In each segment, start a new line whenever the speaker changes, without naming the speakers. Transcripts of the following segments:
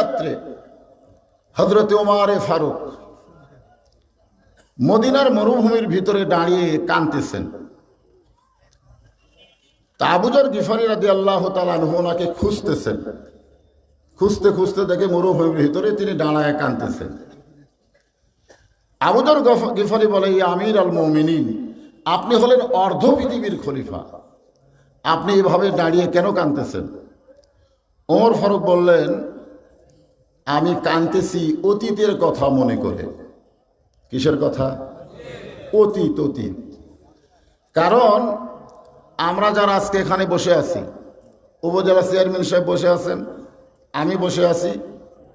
রাত্রে হজরত ওমারে ফারুক মদিনার মরুভূমির ভিতরে দাঁড়িয়ে কাঁদতেছেন। তা আবুজর গিফারি রাদি আল্লাহ ওনাকে খুঁজতেছেন। খুঁজতে খুঁজতে দেখে মরুভূমির ভিতরে তিনি দাঁড়ায় কাঁদতেছেন। আবুদর গিফারি বলে আমির আল মমিনিন, আপনি হলেন অর্ধ পৃথিবীর খলিফা। আপনি এভাবে দাঁড়িয়ে কেন কাঁদতেছেন? ওমর ফারুক বললেন আমি কাঁদতেছি অতীতের কথা মনে করে। কিসের কথা? অতীত অতীত। কারণ আমরা যারা আজকে এখানে বসে আছি, উপজেলা চেয়ারম্যান সাহেব বসে আছেন, আমি বসে আছি,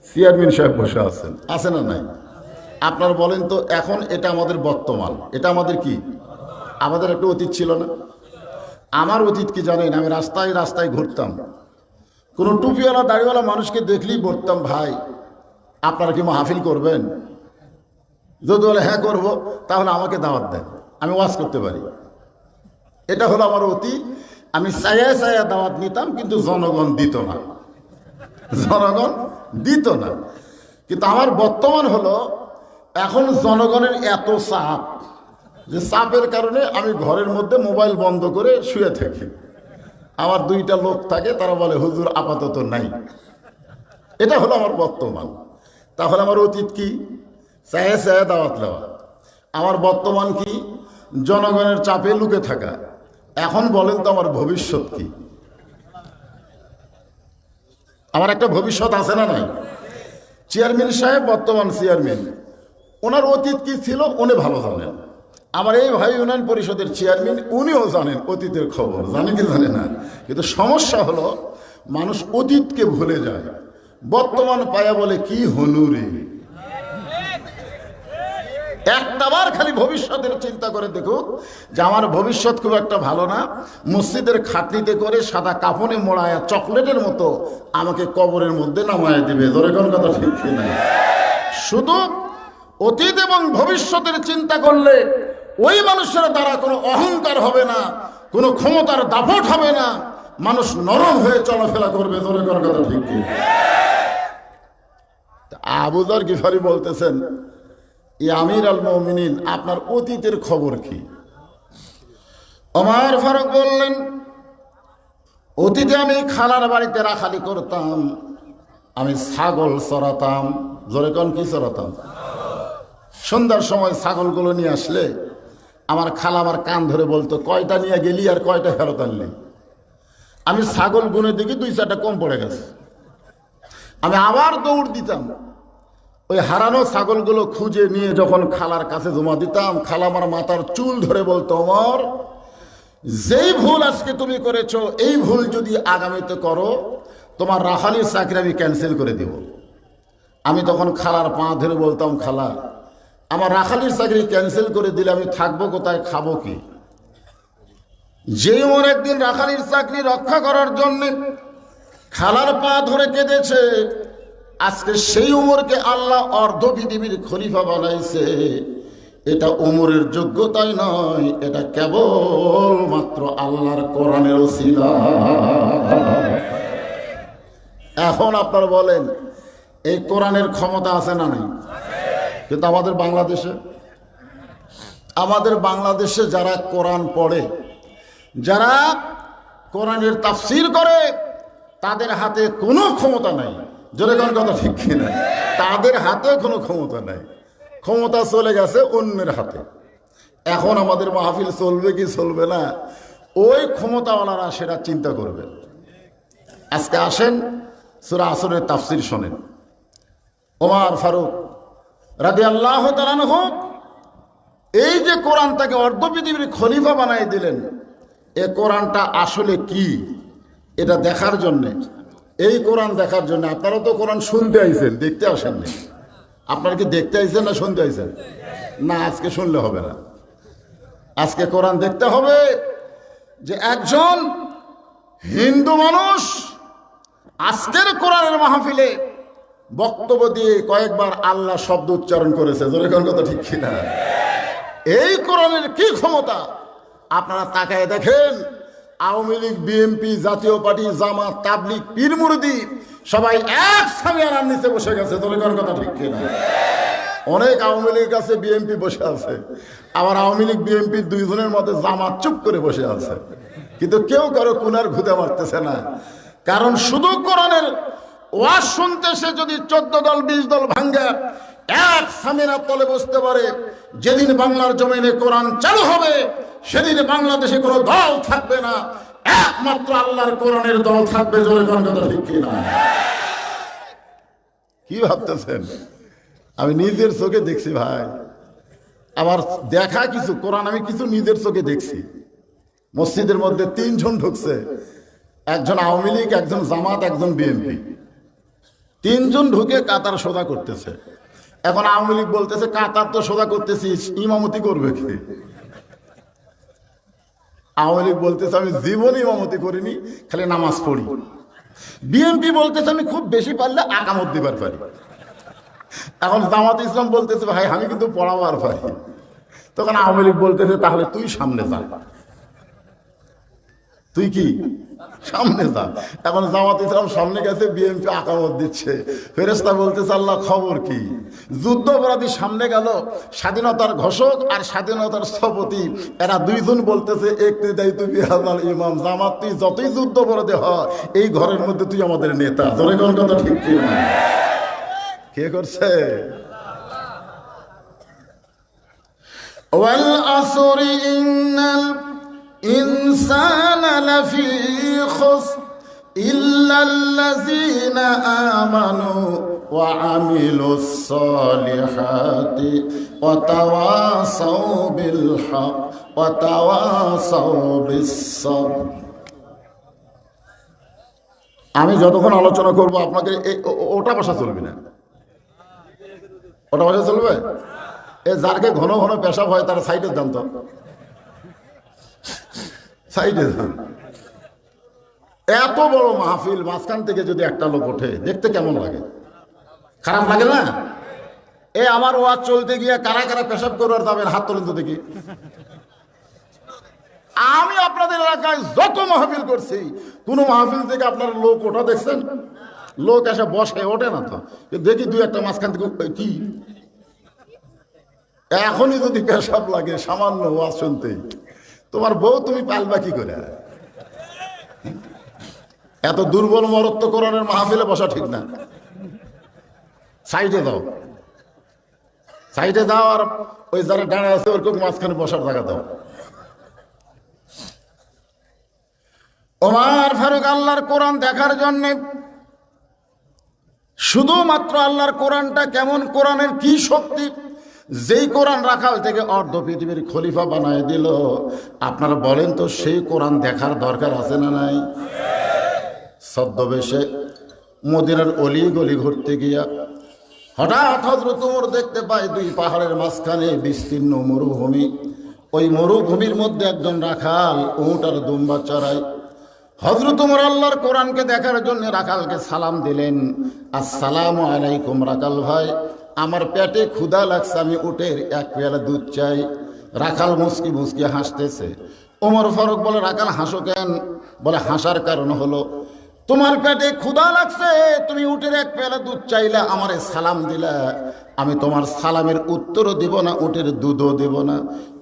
চেয়ারম্যান সাহেব বসে আছেন। আছে না নাই? আপনারা বলেন তো, এখন এটা আমাদের বর্তমান। এটা আমাদের কি? আমাদের একটা অতীত ছিল না? আমার অতীত কি জানেন? আমি রাস্তায় রাস্তায় ঘুরতাম। কোনো টুপিওয়ালা, দাড়িওয়ালা মানুষকে দেখলেই বলতাম, ভাই, আপনারা কি মাহফিল করবেন? যদি বলে হ্যাঁ করব, তাহলে আমাকে দাওয়াত দেন। আমি ওয়াজ করতে পারি। এটা হলো আমার অতি, আমি সায়া সায়া দাওয়াত নিতাম, কিন্তু জনগণ দিত না। জনগণ দিত না। কিন্তু আমার বর্তমান হলো, এখন জনগণের এত চাপ, যে চাপের কারণে আমি ঘরের মধ্যে মোবাইল বন্ধ করে শুয়ে থাকি। আমার দুইটা লোক থাকে, তারা বলে, হুজুর, আপাতত নাই। এটা হলো আমার বর্তমান। তাহলে আমার অতীত কি? চায়ে চায়ে দাওয়াত দেওয়া আমার বর্তমান কি? জনগণের চাপে লুকে থাকা। এখন বলেন তো আমার ভবিষ্যৎ কি? আমার একটা ভবিষ্যৎ আছে না নাই? চেয়ারম্যান সাহেব, বর্তমান চেয়ারম্যান। ওনার অতীত কি ছিল? উনি ভালো জানেন। আমার এই ভাই ইউনিয়ন পরিষদের চেয়ারম্যান, উনিও জানেন অতীতের খবর। জানে কি জানে না? কিন্তু সমস্যা হলো, মানুষ অতীতকে ভুলে যায়। বর্তমান পায়া বলে, কি হনুরে একটাবার খালি ভবিষ্যতের চিন্তা করে দেখুক যে আমার ভবিষ্যৎ খুব একটা ভালো না। মসজিদের খাটনিতে করে সাদা কাফনে মোড়ায় চকলেটের মতো আমাকে কবরের মধ্যে নামায় দিবে। ধরে কোন কথা ঠিক শুধু অতীত এবং ভবিষ্যতের চিন্তা করলে ওই মানুষের দ্বারা কোনো অহংকার হবে না, কোনো ক্ষমতার দাপট হবে না। মানুষ নরম হয়ে চলাফেরা করবে ধরে কোন কথা ঠিক আবুদার গিফারি বলতেছেন এই আমির আল মমিনিন, আপনার অতীতের খবর কি? আমার ফারুক বললেন, অতীতে আমি খালার বাড়িতে রাখালি করতাম, আমি ছাগল চড়াতাম জোরে কন, কি চড়াতাম সন্ধ্যার সময় ছাগলগুলো নিয়ে আসলে আমার খালা আমার কান ধরে বলতো, কয়টা নিয়ে গেলি আর কয়টা ফেরত আনলি? আমি ছাগল গুনে দেখি দুই চারটা কম পড়ে গেছে। আমি আবার দৌড় দিতাম। ওই হারানো ছাগলগুলো খুঁজে নিয়ে যখন খালার কাছে জমা দিতাম, খালা আমার মাথার চুল ধরে বলতো আমার যেই ভুল আজকে তুমি করেছ, এই ভুল যদি আগামীতে করো, তোমার রাহালির চাকরি আমি ক্যান্সেল করে দিব। আমি তখন খালার পা ধরে বলতাম, খালা আমার রাখালির চাকরি ক্যান্সেল করে দিলে আমি থাকব কোথায়, খাব কি? যে ওর একদিন রাখালির চাকরি রক্ষা করার জন্য খালার পা ধরে কেঁদেছে, আজকে সেই উমরকে আল্লাহ অর্ধ পৃথিবীর খলিফা বানাইছে। এটা উমরের যোগ্যতাই নয়, এটা কেবল মাত্র আল্লাহর কোরআনের এখন আপনার বলেন, এই কোরআনের ক্ষমতা আছে না নাই? কিন্তু আমাদের বাংলাদেশে আমাদের বাংলাদেশে যারা কোরআন পড়ে, যারা কোরআনের তাফসির করে, তাদের হাতে কোনো ক্ষমতা নাই। জোরে কোন কথা ঠিক কিনা? তাদের হাতে কোনো ক্ষমতা নাই। ক্ষমতা চলে গেছে অন্যের হাতে। এখন আমাদের মাহফিল চলবে কি চলবে না, ওই ক্ষমতাওয়ালারা সেটা চিন্তা করবে। আজকে আসেন, সুরা আসরের তাফসির শোনেন। ওমার ফারুক রাজি আল্লাহ হোক এই যে কোরআন তাকে অর্ধ পৃথিবীর খলিফা বানাই দিলেন, এ কোরআনটা আসলে কি? এটা দেখার জন্যে, এই কোরআন দেখার জন্য, আপনারা তো কোরআন শুনতে আইছেন, দেখতে আসেননি। আপনারা কি দেখতে আইছেন না শুনতে আইছেন? না, আজকে শুনলে হবে না। আজকে কোরআন দেখতে হবে যে একজন হিন্দু মানুষ আজকের কোরআনের মাহফিলে বক্তব্য দিয়ে কয়েকবার আল্লাহ শব্দ উচ্চারণ করেছে। জোরে কথা ঠিক কিনা? এই কোরআনের কি ক্ষমতা? আপনারা তাকায় দেখেন, Awami League B N P Jatiya Party, Jamaat, Tabligh, পীর মুরদি সবাই এক সামিয়ানার নিচে বসে গেছে। কার কথা ঠিক কিনা? অনেক আওয়ামী লীগ আছে বিএনপি বসে আছে। আবার আওয়ামী লীগ বিএনপি দুইজনের মধ্যে জামাত চুপ করে বসে আছে। কিন্তু কেউ কারও কুনার ঘুদে মারতেছে না। কারণ শুধু কোরআনের ওয়াজ শুনতে সে যদি চোদ্দ দল, বিশ দল ভাঙ্গে, এক সামিনার তলে বসতে পারে, যেদিন বাংলার জমিনে কোরআন চালু হবে, সেদিন বাংলাদেশে কোনো দল থাকবে না। একমাত্র আল্লাহর কোরআনের দল থাকবে কি ভাবতেছেন? আমি নিজের চোখে দেখছি ভাই। আমার দেখা কিছু, কোরআন আমি কিছু নিজের চোখে দেখছি। মসজিদের মধ্যে তিনজন ঢুকছে। একজন আওয়ামী লীগ, একজন জামাত, একজন বিএনপি। তিনজন ঢুকে কাতার সোজা করতেছে। এখন আওয়ামী লীগ বলতেছে, কাতার তো সোজা করতেছিস, ইমামতি করবে কি? আওয়ামী লীগ বলতেছে, আমি জীবন ইমামতি করিনি, খালি নামাজ পড়ি। বিএনপি বলতেছে, আমি খুব বেশি পারলে আকামত দিবার পারি। এখন জামাত ইসলাম বলতেছে, ভাই, আমি কিন্তু পড়াবার পারি। তখন আওয়ামী লীগ বলতেছে, তাহলে তুই সামনে যা। তুই কি? সামনে যা। এখন জামাত ইসলাম সামনে গেছে, বিএনপি আকামত দিচ্ছে। ফেরেস্তা বলতেছে, আল্লাহ, খবর কি? যুদ্ধ অপরাধী সামনে গেল, স্বাধীনতার ঘোষক আর স্বাধীনতার স্থপতি, এরা দুইজন বলতেছে, একটি দায়িত্ব বিহাজাল ইমাম, জামাত, তুই যতই যুদ্ধ অপরাধী হ, এই ঘরের মধ্যে তুই আমাদের নেতা। জোরে কথা ঠিক কি কে করছে? ওয়াল আসরি ইন্নাল الإنسان لفي خسر إلا الذين آمنوا وعملوا الصالحات وتواصوا بالحق وتواصوا بالصبر আমি যতক্ষণ আলোচনা করব আপনাকে এ- ও- ও- ওটা ভাষা চলবে না ওটা ভাষা চলবে এ যারকে ঘন ঘন পেশাব হয় তার সাইডের দাম তো সাইডে দাম এত বড় মাহফিল, মাঝখান থেকে যদি একটা লোক ওঠে, দেখতে কেমন লাগে? খারাপ লাগে না? এ, আমার ওয়াজ চলতে গিয়ে কারা কারা পেশাব করবার যাবেন হাত তোলেন তো দেখি। আমি আপনাদের এলাকায় যত মাহফিল করছি, কোন মাহফিল থেকে আপনার লোক ওঠা, দেখছেন? লোক এসে বসে, ওঠে না তো। দেখি দুই একটা মাঝখান থেকে কি? এখনই যদি পেশাব লাগে, সামান্য ওয়াজ শুনতেই তোমার বউ তুমি পালবা কি করে? এত দুর্বল মরত্ব কোরআনের মাহফিলে বসা ঠিক না। সাইডে দাও। সাইডে দাও আর ওই যারা দাঁড়ায় আছে ওরকম মাঝখানে বসার জায়গা দাও। ওমার ফারুক আল্লাহর কোরআন দেখার জন্যে শুধুমাত্র আল্লাহর কোরআনটা কেমন কোরআনের কি শক্তি? যেই কোরআন রাখাল থেকে অর্ধ পৃথিবীর খলিফা বানায় দিল, আপনারা বলেন তো সেই কোরআন দেখার দরকার আছে না নাই? ছদ্মবেশে মদিনার অলি গলি ঘুরতে গিয়া হঠাৎ হজরত উমর দেখতে পায় দুই পাহাড়ের মাঝখানে বিস্তীর্ণ মরুভূমি। ওই মরুভূমির মধ্যে একজন রাখাল উঁট আর দুম্বা চড়ায়। হজরত উমর আল্লাহর কোরআনকে দেখার জন্য রাখালকে সালাম দিলেন। আসসালামু আলাইকুম রাখাল ভাই। আমার পেটে ক্ষুধা লাগছে, আমি উটের এক পেয়ালা দুধ চাই। রাখাল মুসকি মুসকি হাসতেছে। ওমর ফারুক বলে, রাখাল, হাসো কেন? বলে, হাসার কারণ হলো, তোমার পেটে ক্ষুধা লাগছে, তুমি উটের এক পেয়ালা দুধ চাইলা আমারে সালাম দিলা। আমি তোমার সালামের উত্তরও দিব না, উটের দুধও দিব না।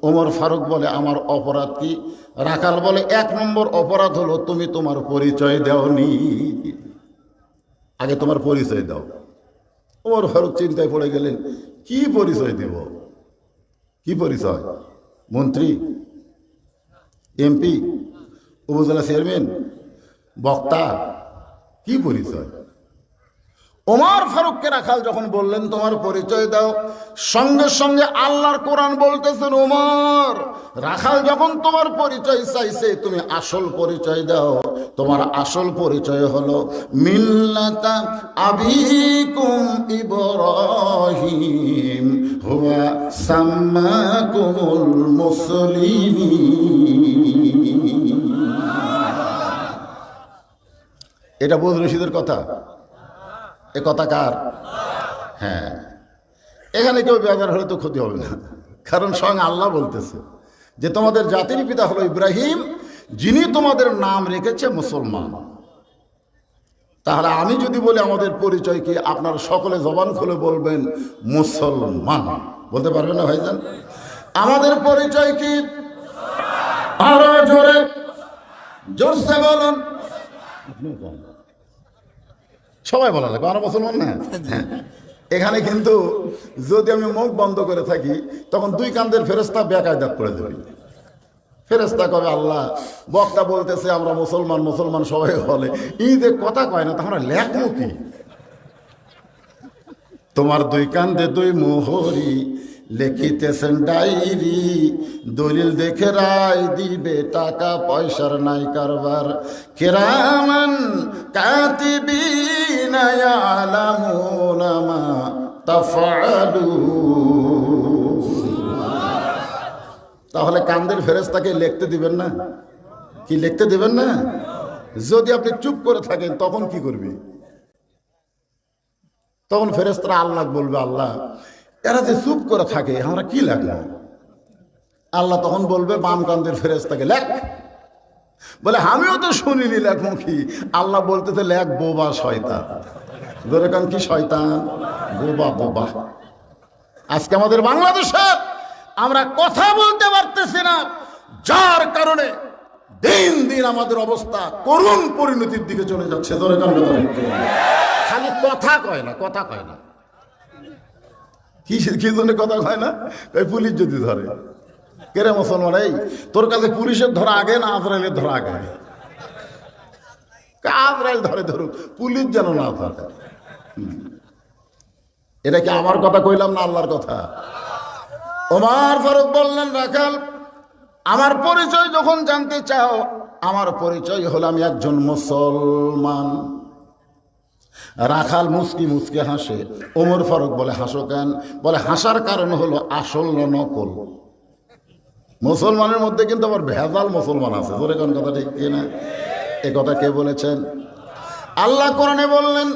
ওমর ফারুক বলে, আমার অপরাধ কি? রাখাল বলে, এক নম্বর অপরাধ হলো, তুমি তোমার পরিচয় দাওনি। আগে তোমার পরিচয় দাও। ওমর ফারুক চিন্তায় পড়ে গেলেন, কি পরিচয় দিব? কি পরিচয়? মন্ত্রী? এমপি? উপজেলা চেয়ারম্যান? বক্তা? কি পরিচয়? ওমর ফারুককে রাখাল যখন বললেন, তোমার পরিচয় দাও। সঙ্গে সঙ্গে আল্লাহর কোরআন বলতেছেন, ওমর, রাখাল যখন তোমার পরিচয় চাইছে, তুমি আসল পরিচয় দাও। তোমার আসল পরিচয় হলো, মিল্লাতা আবিকুম ইব্রাহিম, হুয়া সাম্মাকুমুল মুসলিমিন। এটা বোধ রশিদের কথা। এ কথা কার? হ্যাঁ। এখানে কেউ ব্যবহার হলে তো ক্ষতি হবে না। কারণ স্বয়ং আল্লাহ বলতেছে যে, তোমাদের জাতির পিতা হলো ইব্রাহিম, যিনি তোমাদের নাম রেখেছে মুসলমান। তাহলে আমি যদি বলি আমাদের পরিচয় কি, আপনার সকলে জবান খুলে বলবেন মুসলমান। বলতে পারবেন না ভাইজান? আমাদের পরিচয় কি? আরও জোরে। জোরসে বলুন। সবাই বলা লাগবে আমরা মুসলমান না? হ্যাঁ। এখানে কিন্তু যদি আমি মুখ বন্ধ করে থাকি, তখন দুই কান্দের ফেরস্তা বেকায়দাত করে দেবে। ফেরস্তা কবে, আল্লাহ, বক্তা বলতেছে, আমরা মুসলমান মুসলমান সবাই বলে। ঈদে কথা কয় না, তাহলে লেখমুখী তোমার দুই কান্দে দুই মোহরি লিখিতেছেন ডায়েরি, দলিল দেখে রায় দিবে টাকা, পয়সার নাই কারবার। কেরামান কাতিবিনা ইয়ালামুনা মা তাফআলুন তাহলে কান্দের ফেরেস্তাকে লিখতে দিবেন না? কি লিখতে দিবেন না? যদি আপনি চুপ করে থাকেন, তখন কি করবি? তখন ফেরেস্তারা আল্লাহ বলবে, আল্লাহ এরা যে চুপ করে থাকে, আমরা কি লাগলাম আল্লাহ তখন বলবে, বাম কান্দের ফেরেস্তাকে লেখ। বলে, আমিও তো শুনিনি লেখমুখী। আল্লাহ বলতেছে, লেখ, বোবা শয়তান। ধরে কান, কি শয়তান? বোবা বোবা। আজকে আমাদের বাংলাদেশে আমরা কথা বলতে পারতেছি না। যার কারণে দিন দিন আমাদের অবস্থা করুণ পরিণতির দিকে চলে যাচ্ছে। ধরে কান। খালি কথা কয় না, কথা কয় না। কি কি জন্য কথা কয় না? ওই পুলিশ যদি ধরে। কেরে মুসলমান, এই তোর কাছে পুলিশের ধরা আগে না আজরাইলের ধরা আগে? আজরাইল ধরে ধরুক, পুলিশ যেন না ধরে। এটা কি আমার কথা কইলাম না আল্লাহর কথা? ওমার ফারুক বললেন, রাখাল, আমার পরিচয় যখন জানতে চাও, আমার পরিচয় হলো আমি একজন মুসলমান। রাখাল মুসকি মুসকি হাসে ওমর ফারুক বলে হাসো কেন বলে হাসার কারণ হলো আসল না নকল মুসলমানের মধ্যে কিন্তু আবার ভেজাল মুসলমান আছে ধরে কোন কথা ঠিক কিনা এ কথা কে বলেছেন আল্লাহ কোরআনে বললেন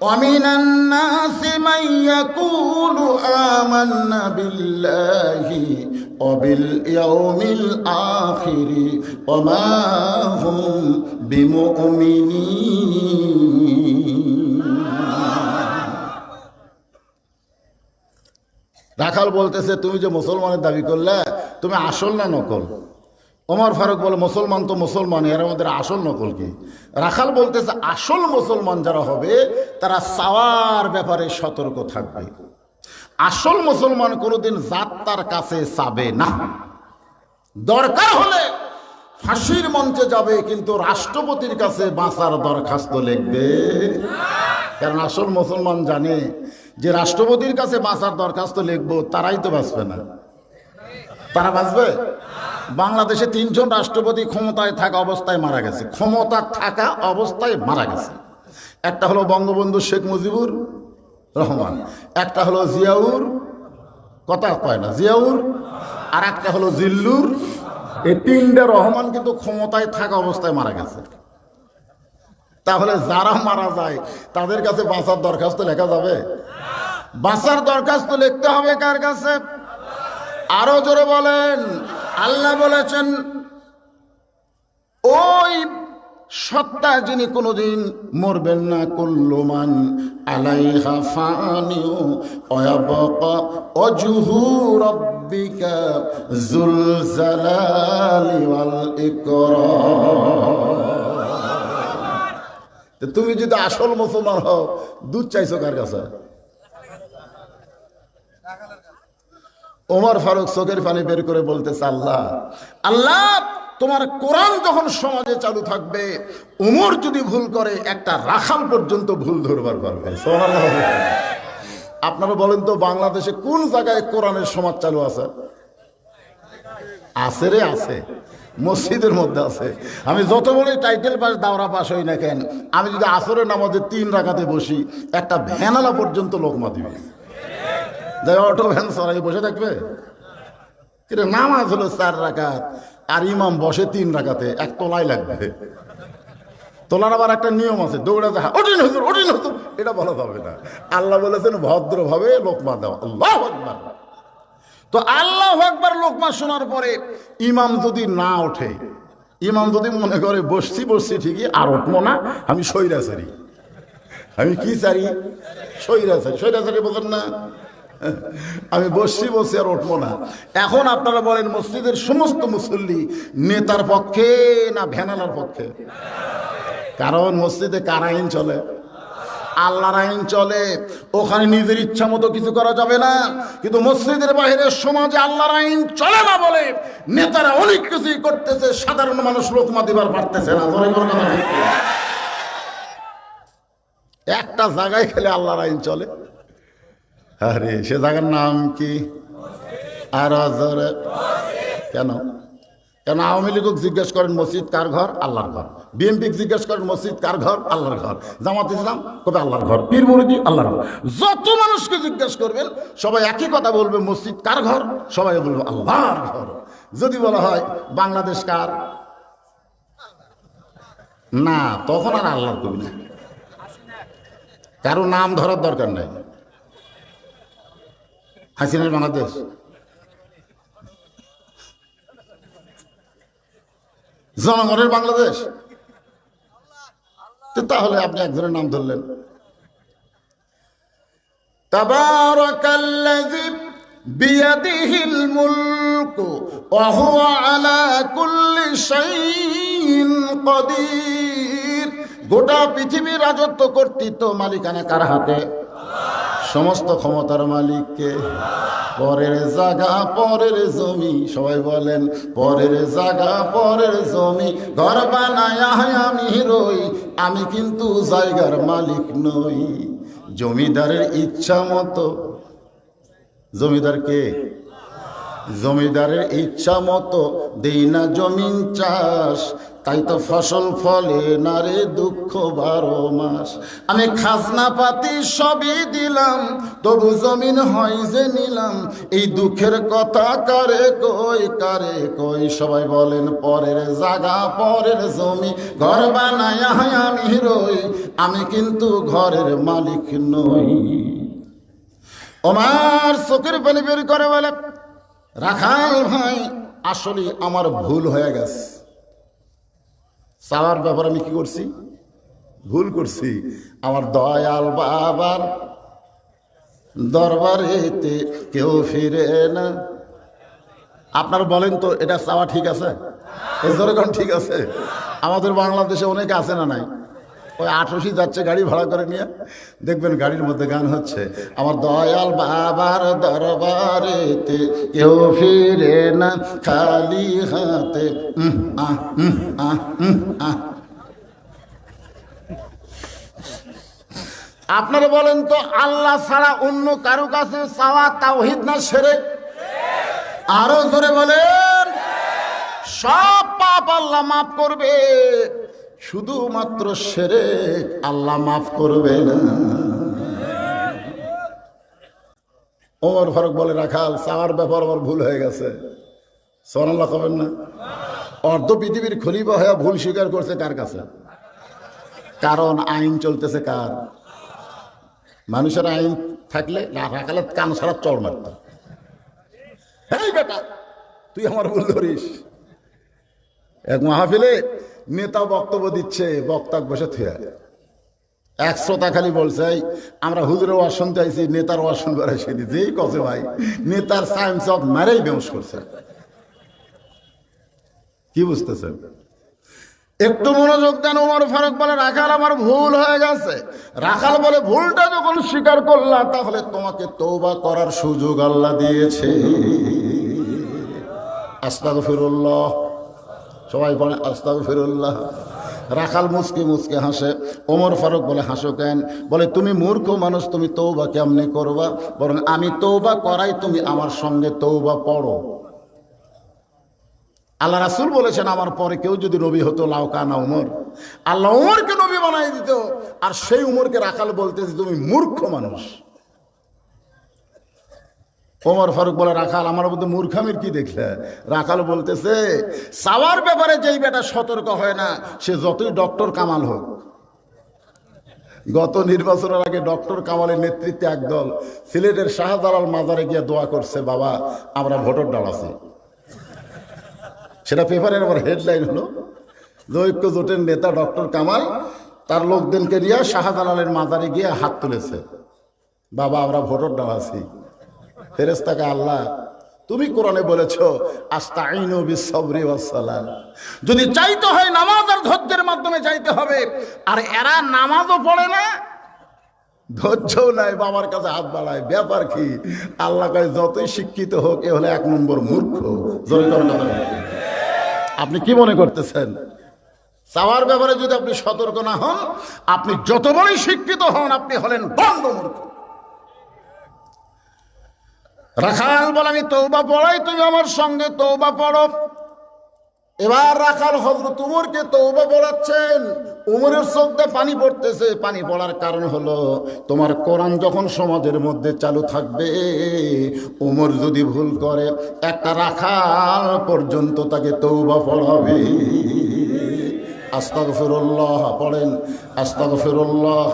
ومن الناس من يقول آمنا بالله وباليوم الآخر وما هم بمؤمنين রাখাল বলতেছে, তুমি যে মুসলমানের দাবি করলে, তুমি আসল না নকল? ওমর ফারুক বলে, মুসলমান তো মুসলমান এর মধ্যে আসল নকল কি? রাখাল বলতেছে, আসল মুসলমান যারা হবে, তারা সাওয়ার ব্যাপারে সতর্ক থাকবে। আসল মুসলমান কোনোদিন জাত তার কাছে চাবে না। দরকার হলে ফাঁসির মঞ্চে যাবে, কিন্তু রাষ্ট্রপতির কাছে বাঁচার দরখাস্ত লিখবে। কারণ আসল মুসলমান জানে যে রাষ্ট্রপতির কাছে বাঁচার দরখাস্ত লিখব, তারাই তো বাঁচবে না। তারা বাঁচবে? বাংলাদেশে তিনজন রাষ্ট্রপতি ক্ষমতায় থাকা অবস্থায় মারা গেছে। ক্ষমতা থাকা অবস্থায় মারা গেছে। একটা হলো বঙ্গবন্ধু শেখ মুজিবুর রহমান, একটা হলো জিয়াউর, কথা কয় না, জিয়াউর, আর একটা হলো জিল্লুর। এই তিনটে রহমান কিন্তু ক্ষমতায় থাকা অবস্থায় মারা গেছে। তাহলে যারা মারা যায়, তাদের কাছে বাঁচার দরখাস্ত লেখা যাবে? বাঁচার দরখাস্ত লিখতে হবে কার কাছে? আরও জোরে বলেন। আল্লাহ বলেছেন, ওই সত্তা যিনি কোনোদিন মরবেন না কুল্লুমান আলাইহা ফানিউ অয়াবকা অজুহু রব্বিকা জুল ওয়াল ইকরাম। তুমি যদি আসল মুসলমান হও, দুধ চাইছো কার কাছে? ওমর ফারুক চোখের পানি বের করে বলতেছে, আল্লাহ আল্লাহ, তোমার কোরআন যখন সমাজে চালু থাকবে, উমর যদি ভুল করে, একটা রাখাল পর্যন্ত ভুল ধরবার পারবে। আপনারা বলেন তো, বাংলাদেশে কোন জায়গায় কোরআনের সমাজ চালু আছে? আছে রে, আছে। মসজিদের মধ্যে আছে। আমি যত বড় টাইটেল পাস, দাওরা পাস হই না কেন। আমি যদি আসরের নামাজে তিন রাখাতে বসি, একটা ভ্যানালা পর্যন্ত লোকমা দিবে যাই অটো ভ্যান সরাই বসে থাকবে। কিন্তু নামাজ হলো চার রাকাত, আর ইমাম বসে তিন রাকাতে, এক তোলাই লাগবে। তোলার আবার একটা নিয়ম আছে, দৌড়ে দেখা ওটিন হুজুর ওটিন হুজুর। এটা বলা যাবে না। আল্লাহ বলেছেন, ভদ্রভাবে লোকমা দেওয়া। আল্লাহ আকবার। তো আল্লাহ একবার লোকমা শোনার পরে ইমাম যদি না ওঠে, ইমাম যদি মনে করে, বসছি বসছি, ঠিকই, আর উঠবো না, আমি সৈরাচারি আমি কি চারি? সৈরাচারি সৈরাচারি বোঝেন না। আমি বসছি বসে আর উঠবো না। এখন আপনারা বলেন, মসজিদের সমস্ত মুসল্লি নেতার পক্ষে না ভ্যানালার পক্ষে? কারণ মসজিদে কার আইন চলে? আল্লাহর আইন চলে। ওখানে নিজের ইচ্ছা মতো কিছু করা যাবে না। কিন্তু মসজিদের বাইরের সমাজে আল্লাহর আইন চলে না বলে নেতারা অনেক কিছুই করতেছে, সাধারণ মানুষ লোকমা দিবার পারতেছে না। একটা জায়গায় খেলে আল্লাহর আইন চলে। আরে সে জায়গার নাম কি? আর কেন? কেন আওয়ামী লীগক জিজ্ঞেস করেন, মসজিদ কার ঘর? আল্লাহর ঘর। বিএনপি জিজ্ঞেস করেন, মসজিদ কার ঘর? আল্লাহর ঘর। জামাত ইসলাম কবে আল্লাহর ঘর? পীর মুরিদি, আল্লাহর ঘর। যত মানুষকে জিজ্ঞেস করবেন, সবাই একই কথা বলবে, মসজিদ কার ঘর? সবাই বলবে, আল্লাহর ঘর। যদি বলা হয়, বাংলাদেশ কার? না, তখন আর আল্লাহর কবি না। কারও নাম ধরার দরকার নাই। হাসিনার বাংলাদেশ। জনগণের বাংলাদেশ। তাহলে আপনি একজনের নাম ধরলেন। কদির। গোটা পৃথিবীর রাজত্ব কর্তৃত্ব মালিকানা কার হাতে? সমস্ত ক্ষমতার মালিককে। পরের জাগা পরের জমি, সবাই বলেন, পরের জাগা পরের জমি, ঘর বানায় আমি রই, আমি কিন্তু জায়গার মালিক নই। জমিদারের ইচ্ছা মতো। জমিদার কে? জমিদারের ইচ্ছা মতো দেই না জমিন চাষ। তাই তো ফসল ফলে না রে দুঃখ বারো মাস। আমি খাজনা পাতি সবই দিলাম, তবু জমিন হয় যে নিলাম। এই দুঃখের কথা কারে কই কারে কই? সবাই বলেন, পরের জাগা পরের জমি। ঘর বানায় আমি রই, আমি কিন্তু ঘরের মালিক নই। ওমার চোখের পানি বের করে বলে রাখাল ভাই, আসলে আমার ভুল হয়ে গেছে। চাওয়ার ব্যাপারে আমি কি করছি? ভুল করছি। আমার দয়াল বাবার দরবারেতে কেউ ফিরে না। আপনারা বলেন তো, এটা চাওয়া ঠিক আছে? এই জনগণ ঠিক আছে? আমাদের বাংলাদেশে অনেকে আছে না নাই? ওই আঠাশি যাচ্ছে গাড়ি ভাড়া করে নিয়ে। দেখবেন গাড়ির মধ্যে গান হচ্ছে, আমার দয়াল বাবার দরবারেতে কেউ ফিরে না, খালি হাতে। আপনারা বলেন তো, আল্লাহ ছাড়া অন্য কারও কাছে চাওয়া তাওহিদ না সেরে আরও জোরে বলেন, সব পাপ আল্লাহ মাফ করবে। শুধুমাত্র সেরে আল্লাহ মাফ করবে না। ওমর ফারুক বলে, রাখাল, চাওয়ার ব্যাপার আমার ভুল হয়ে গেছে। সোনাল্লাহ কবেন না? অর্ধ পৃথিবীর খলিফা হয়ে ভুল স্বীকার করছে কার কাছে? কারণ আইন চলতেছে কার? মানুষের আইন থাকলে রাখালে কান সারা চড় মারত। তুই আমার ভুল ধরিস। এক মাহফিলে নেতা বক্তব্য দিচ্ছে, বক্তা বসে থুয়া। এক শ্রোতা খালি বলছে আমরা হুজুরের ওয়াজ শুনতে আইছি, নেতার ওয়াজ শুনবার যেই কছে ভাই, নেতার সাইন্স অফ মারেই বেউস করছে। কি বুঝতেছেন? একটু মনোযোগ দেন ওমর ফারুক বলে, রাখাল আমার ভুল হয়ে গেছে। রাখাল বলে, ভুলটা যখন স্বীকার করলাম, তাহলে তোমাকে তৌবা করার সুযোগ আল্লাহ দিয়েছে। আস্তাগ ফিরুল্লাহ সবাই বলে আস্তাগ ফিরুল্লাহ রাখাল মুসকে মুসকে হাসে, ওমর ফারুক বলে, হাসো কেন? বলে, তুমি মূর্খ মানুষ, তুমি তৌবা কেমনে করবা? বরং আমি তৌবা করাই তুমি আমার সঙ্গে তৌবা পড়ো। আল্লাহ রাসুল বলেছেন, আমার পরে কেউ যদি নবী হতো লাউকানা উমর। আল্লাহ উমরকে নবী বানাই দিত। আর সেই উমরকে রাখাল বলতেছে, তুমি মূর্খ মানুষ। ওমর ফারুক বলে, রাখাল, আমার মধ্যে মূর্খামির কি দেখলে? রাখাল বলতেছে, সাওয়ার ব্যাপারে যেই বেটা সতর্ক হয় না, সে যতই ডক্টর কামাল হোক। গত নির্বাচনের আগে ডক্টর কামালের নেতৃত্বে একদল সিলেটের শাহজালাল মাজারে গিয়ে দোয়া করছে, বাবা, আমরা ভোটার দল আছি। সেটা পেপারের আবার হেডলাইন হলো। যে ঐক্য জোটের নেতা ডক্টর কামাল, তার লোকদেরকে নিয়ে শাহজালালের মাজারে গিয়ে হাত তুলেছে। বাবা, আমরা ভোটর ডাল আছি। ফেরেস্তাকে আল্লাহ, তুমি কোরআনে বলেছ আস্তাইনু বিসবরি ওয়াসসালাম যদি চাইতে হয় নামাজ আর ধৈর্যের মাধ্যমে চাইতে হবে, আর এরা নামাজও পড়ে না, ধৈর্যও নাই, বাবার কাছে হাত বাড়ায়। ব্যাপার কি? আল্লাহ কাছে যতই শিক্ষিত হোক, এ হলে এক নম্বর মূর্খ। আপনি কি মনে করতেছেন? চাওয়ার ব্যাপারে যদি আপনি সতর্ক না হন, আপনি যত বড়ই শিক্ষিত হন, আপনি হলেন বন্ধ মূর্খ। রাখাল বলে, আমি তৌবা পড়াই, তুমি আমার সঙ্গে তৌবা পড়ো। এবার রাখাল হজরত উমরকে তৌবা পড়াচ্ছেন। উমরের চোখে পানি পড়তেছে। পানি পড়ার কারণ হলো, তোমার কোরআন যখন সমাজের মধ্যে চালু থাকবে, উমর যদি ভুল করে, একটা রাখাল পর্যন্ত তাকে তৌবা পড়াবে। আস্তাগফিরুল্লাহ পড়েন। আস্তাগফিরুল্লাহ,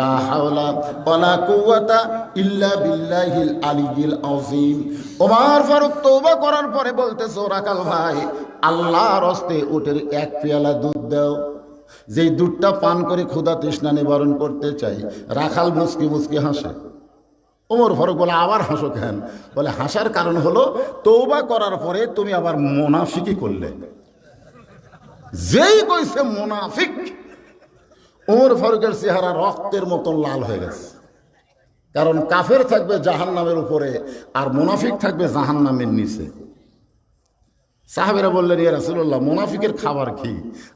লা হাওলা ওয়ালা কুওয়াতা ইল্লা বিল্লাহিল আলিয়্যিল আযীম। ওমর ফারুক তওবা করার পরে বলতেছে ও রাখাল ভাই, আল্লাহর হস্তে উটের এক পেয়ালা দুধ দাও। যেই দুধটা পান করে ক্ষুধা তৃষ্ণা নিবারণ করতে চাই, রাখাল মুসকি মুসকি হাসে। ওমর ফারুক বলে, আবার হাসো কেন? বলে, হাসার কারণ হলো তৌবা করার পরে তুমি আবার মোনাফিকি করলে। যেই কইছে মোনাফিক, ওমর ফারুকের চেহারা রক্তের মতন লাল হয়ে গেছে। কারণ কাফের থাকবে জাহান নামের উপরে আর মোনাফিক থাকবে জাহান নামের নিচে। সাহাবেরা বললেন, ইয়া রাসুল্লাহ মোনাফিকের খাবার কি?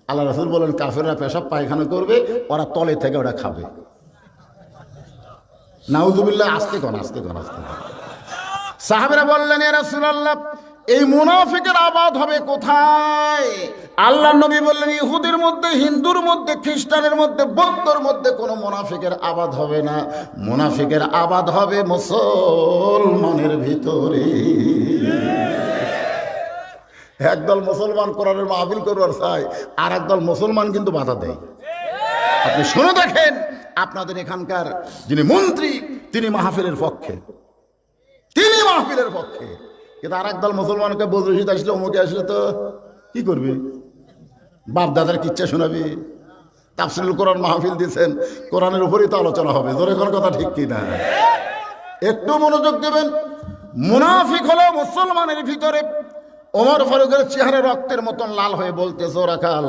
আল্লাহ রাসুল বললেন, কাফেররা পেশাব পায়খানা করবে, ওরা তলে থেকে ওরা খাবে। নাউজুবিল্লাহ, আসতে কন আসতে কন আসতে কন। সাহাবেরা বললেন, ইয়া রাসূলুল্লাহ, এই মুনাফিকের আবাদ হবে কোথায়? আল্লাহ নবী বললেন, ইহুদের মধ্যে, হিন্দুর মধ্যে, খ্রিস্টানের মধ্যে, বৌদ্ধর মধ্যে কোনো মুনাফিকের আবাদ হবে না। মুনাফিকের আবাদ হবে মুসলমানের ভিতরে। একদল মুসলমান করার মাহফিল করবার চায় আর একদল মুসলমান কিন্তু বাধা দেয়। আপনি শুনে দেখেন, আপনাদের এখানকার যিনি মন্ত্রী, তিনি মাহফিলের পক্ষে। তিনি মাহফিলের পক্ষে। কিন্তু আর একদল মুসলমানকে বদরশিদ আসলে, অমুকে আসলে তো কি করবি? বাপ দাদার কিচ্ছা শোনাবি? তাফসিলুল কোরআন মাহফিল দিয়েছেন, কোরআনের উপরেই তো আলোচনা হবে। জোরে কোন কথা ঠিক কি না? একটু মনোযোগ দেবেন। মুনাফিক হলো মুসলমানের ভিতরে ওমর ফারুকের চেহারা রক্তের মতন লাল হয়ে বলতেছে রাখাল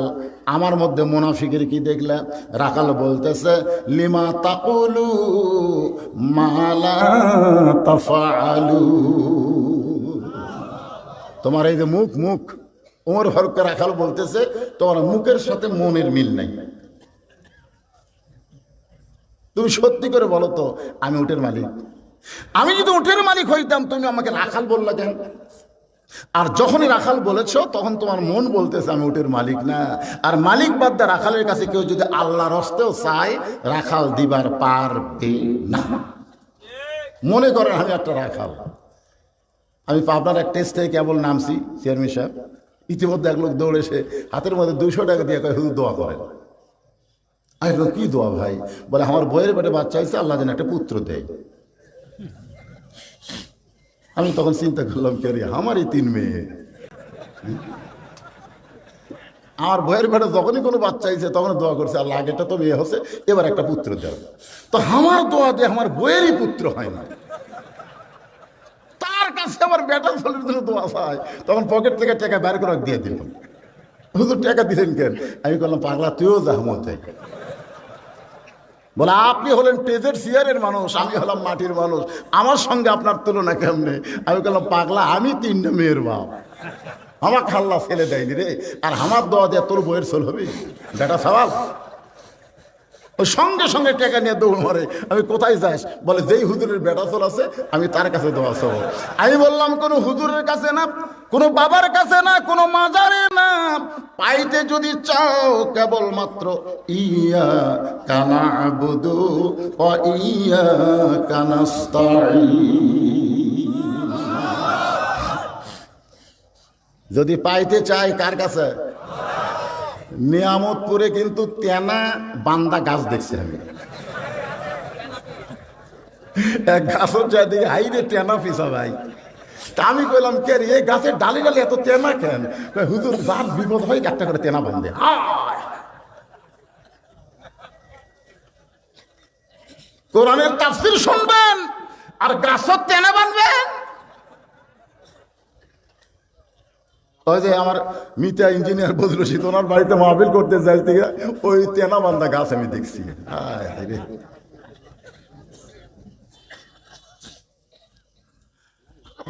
আমার মধ্যে মুনাফিকের কি দেখলে? রাখাল বলতেছে, লিমা তাকুলু মালা তাফালু তোমার এই যে মুখ মুখ, ওমর ফারুককে রাখাল বলতেছে তোমার মুখের সাথে মনের মিল নাই। তুমি সত্যি করে বলো তো, আমি উটের মালিক। আমি যদি উটের মালিক হইতাম, তুমি আমাকে রাখাল বললা কেন? আর যখনই রাখাল বলেছ, তখন তোমার মন বলতেছে, আমি উটের মালিক না। আর মালিক বাদ রাখালের কাছে কেউ যদি আল্লাহর হস্তেও চায়, রাখাল দিবার পারবে না। মনে করেন আমি একটা রাখাল। আমি পাবনার এক টেস্ট কেবল নামছি, চেয়ারম্যান সাহেব। ইতিমধ্যে এক লোক দৌড়ে এসে হাতের মধ্যে দুশো টাকা দিয়ে কয় হুজুর দোয়া করেন। আমি বললাম, কি দোয়া ভাই? বলে আমার বইয়ের পেটে বাচ্চা হয়েছে আল্লাহ যেন একটা পুত্র দেয়। আমি তখন চিন্তা করলাম কে রে আমারই তিন মেয়ে। আমার বইয়ের পেটে যখনই কোনো বাচ্চা হয়েছে তখন দোয়া করছে আল্লাহ আগেটা তো মেয়ে হচ্ছে এবার একটা পুত্র দেও। তো আমার দোয়া দিয়ে আমার বইয়েরই পুত্র হয় না। বেটা ছেলের জন্য দোয়া চাই। তখন পকেট থেকে টাকা বের করে দিয়ে দিল। হুজুর, টাকা দিলেন কেন? আমি বললাম, পাগলা, তুইও জাহমতে বলে, আপনি হলেন টেজের সিয়ারের মানুষ, আমি হলাম মাটির মানুষ। আমার সঙ্গে আপনার তুলনা কেমনে? আমি বললাম, পাগলা, আমি তিনটা মেয়ের বাপ। আমার খাল্লা ছেলে দেয়নি রে। আর আমার দোয়া দিয়ে তোর বইয়ের ছেলে হবে। বেটা সওয়াল ওই সঙ্গে সঙ্গে টাকা নিয়ে দৌড় মারে। আমি, কোথায় যাস? বলে, যেই হুজুরের বেটা চল আছে, আমি তার কাছে দোয়া চাবো আমি বললাম, কোনো হুজুরের কাছে না, কোনো বাবার কাছে না, কোনো মাজারে না। পাইতে যদি চাও, কেবলমাত্র ইয়া কানা ও ইয়া কানাস্তাই যদি পাইতে চাই কার কাছে? নিয়ামতপুরে কিন্তু তেনা বান্দা গাছ দেখছি আমি। গাছের হাই রে তেনা পিসা ভাই। আমি কইলাম, কে রে, এই গাছের ডালি ডালে এত তেনা কেন? হুজুর, যার বিপদ হয় একটা করে তেনা বান্ধে। কোরআনের তাফসির শুনবেন, আর গাছ তেনা বানবেন। ওই যে আমার মিতা ইঞ্জিনিয়ার বদরু শীত ওনার বাড়িতে মাহফিল করতে যাই থেকে ওই তেনা বান্ধা গাছ আমি দেখছি হায় হায়।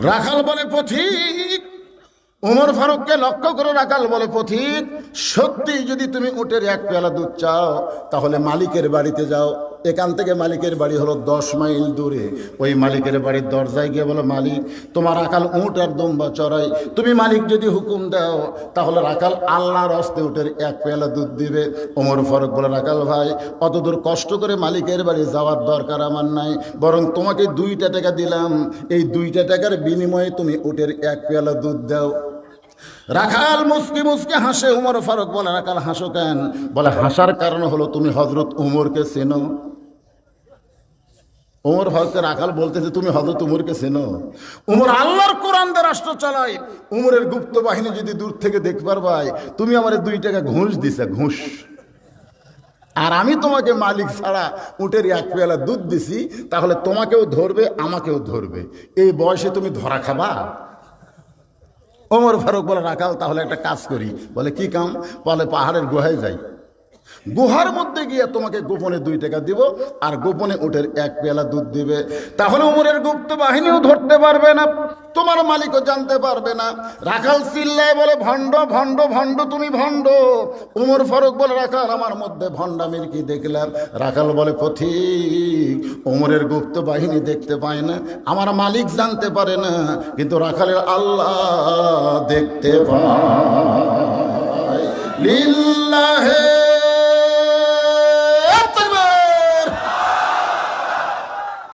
রাখাল বলে পথিক, উমর ফারুককে লক্ষ্য করে রাখাল বলে পথিক সত্যি যদি তুমি উটের এক পেয়ালা দুধ চাও, তাহলে মালিকের বাড়িতে যাও এখান থেকে মালিকের বাড়ি হলো দশ মাইল দূরে। ওই মালিকের বাড়ির দরজায় গিয়ে বলো, মালিক, তোমার রাখাল উঁট আর দম্বা চড়াই। তুমি মালিক যদি হুকুম দাও, তাহলে রাখাল আল্লাহর হস্তে উটের এক পেয়ালা দুধ দিবে। ওমর ফারুক বলে রাখাল ভাই অত দূর কষ্ট করে মালিকের বাড়ি যাওয়ার দরকার আমার নাই। বরং তোমাকে দুইটা টাকা দিলাম। এই দুইটা টাকার বিনিময়ে তুমি উটের এক পেয়ালা দুধ দাও। রাখাল মুসকি মুসকি হাসে উমর ফারুক বলে রাখাল হাসো কেন? বলে, হাসার কারণ হলো তুমি হজরত উমরকে চেনো। উমর ফারুককে রাখাল বলতেছে, তুমি হজরত উমরকে চেনো? উমর আল্লাহর কোরআন রাষ্ট্র চালায়। উমরের গুপ্ত বাহিনী যদি দূর থেকে দেখবার ভাই তুমি আমার দুই টাকা ঘুষ দিছে, ঘুষ। আর আমি তোমাকে মালিক ছাড়া উটের এক পেয়ালা দুধ দিছি, তাহলে তোমাকেও ধরবে, আমাকেও ধরবে। এই বয়সে তুমি ধরা খাবা? ওমর ফারুক বলে রাখাল তাহলে একটা কাজ করি। বলে, কি কাম? বলে, পাহাড়ের গুহায় যাই। গুহার মধ্যে গিয়ে তোমাকে গোপনে দুই টাকা দিব, আর গোপনে উটের এক পেলা দুধ দিবে। তাহলে উমরের গুপ্ত বাহিনীও ধরতে পারবে না, তোমার মালিকও জানতে পারবে না। রাখাল চিল্লায় বলে, ভণ্ড ভণ্ড ভণ্ড, তুমি ভণ্ড। উমর ফারুক বলে, রাখাল, আমার মধ্যে ভণ্ডামির কি দেখলাম? রাখাল বলে, পথিক উমরের গুপ্ত বাহিনী দেখতে পায় না, আমার মালিক জানতে পারে না, কিন্তু রাখালের আল্লাহ দেখতে পায়। লিল্লাহে